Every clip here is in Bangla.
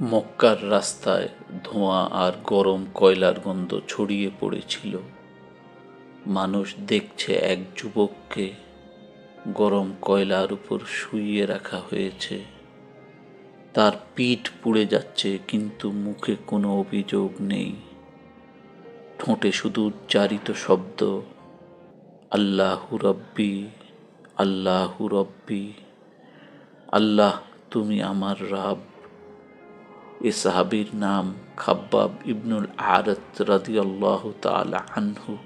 মক্কার রাস্তায় ধোঁয়া আর গরম কয়লার গন্ধ ছড়িয়ে পড়েছিল। মানুষ দেখছে এক যুবককে গরম কয়লার উপর শুইয়ে রাখা হয়েছে। তার পিঠ পুড়ে যাচ্ছে, কিন্তু মুখে কোনো অভিযোগ নেই। ঠোঁটে শুধু উচ্চারিত শব্দ, আল্লাহু রব্বি আল্লাহু রব্বি, আল্লাহ তুমি আমার রাব। এ সাহাবির নাম খাব্বাব ইবনুল আরত রাদি আল্লাহ তালা আনহু।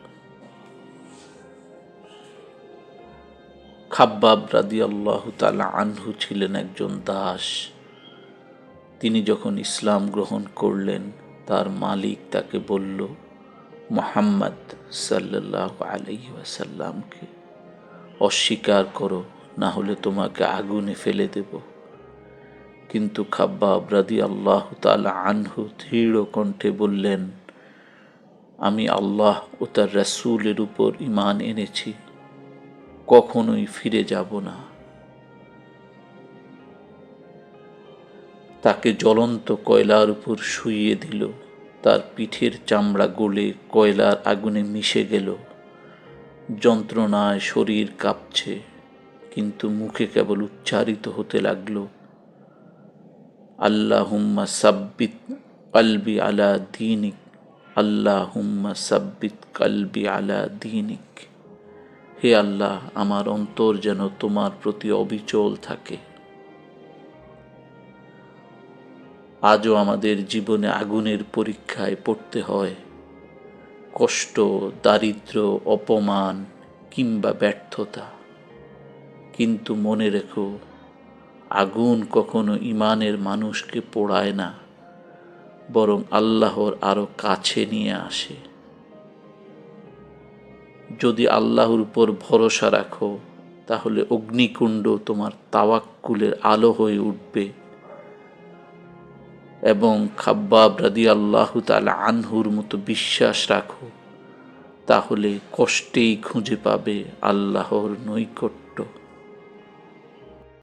খাব্বাব রাদি আল্লাহ তালা আনহু ছিলেন একজন দাস। তিনি যখন ইসলাম গ্রহণ করলেন, তার মালিক তাকে বলল, মোহাম্মদ সাল্লাহ আলহি ওয়াসাল্লামকে অস্বীকার করো, না হলে তোমাকে আগুনে ফেলে দেব। কিন্তু খাব্বাব রাদি আল্লাহ তালা আনহু দৃঢ় কণ্ঠে বললেন, আমি আল্লাহ ও তার রাসুলের উপর ইমান এনেছি, কখনোই ফিরে যাব না। তাকে জ্বলন্ত কয়লার উপর শুইয়ে দিল, তার পিঠের চামড়া গলে কয়লার আগুনে মিশে গেল। যন্ত্রণায় শরীর কাঁপছে, কিন্তু মুখে কেবল উচ্চারিত হতে লাগল আল্লাহ হুম্মা সাব্বিত কালবি আলা দিনিক আল্লাহ হুম্মা সাব্বিত কালবি আলা দিনিক। হে আল্লাহ, আমার অন্তর যেন তোমার প্রতি অবিচল থাকে। আজও আমাদের জীবনে আগুনের পরীক্ষায় পড়তে হয়। কষ্ট দারিদ্র অপমান কিংবা ব্যর্থতা। কিন্তু মনে রেখো আগুন কখনো ইমানের মানুষকে পোড়ায় না, বরং আল্লাহর আরও কাছে নিয়ে আসে। যদি আল্লাহর উপর ভরসা রাখো, তাহলে অগ্নিকুণ্ড তোমার তাওয়াক্কুলের আলো হয়ে উঠবে। এবং খাব্বাব রাদি আল্লাহ তালা আনহুর মতো বিশ্বাস রাখো, তাহলে কষ্টেই খুঁজে পাবে আল্লাহর নৈকট্য।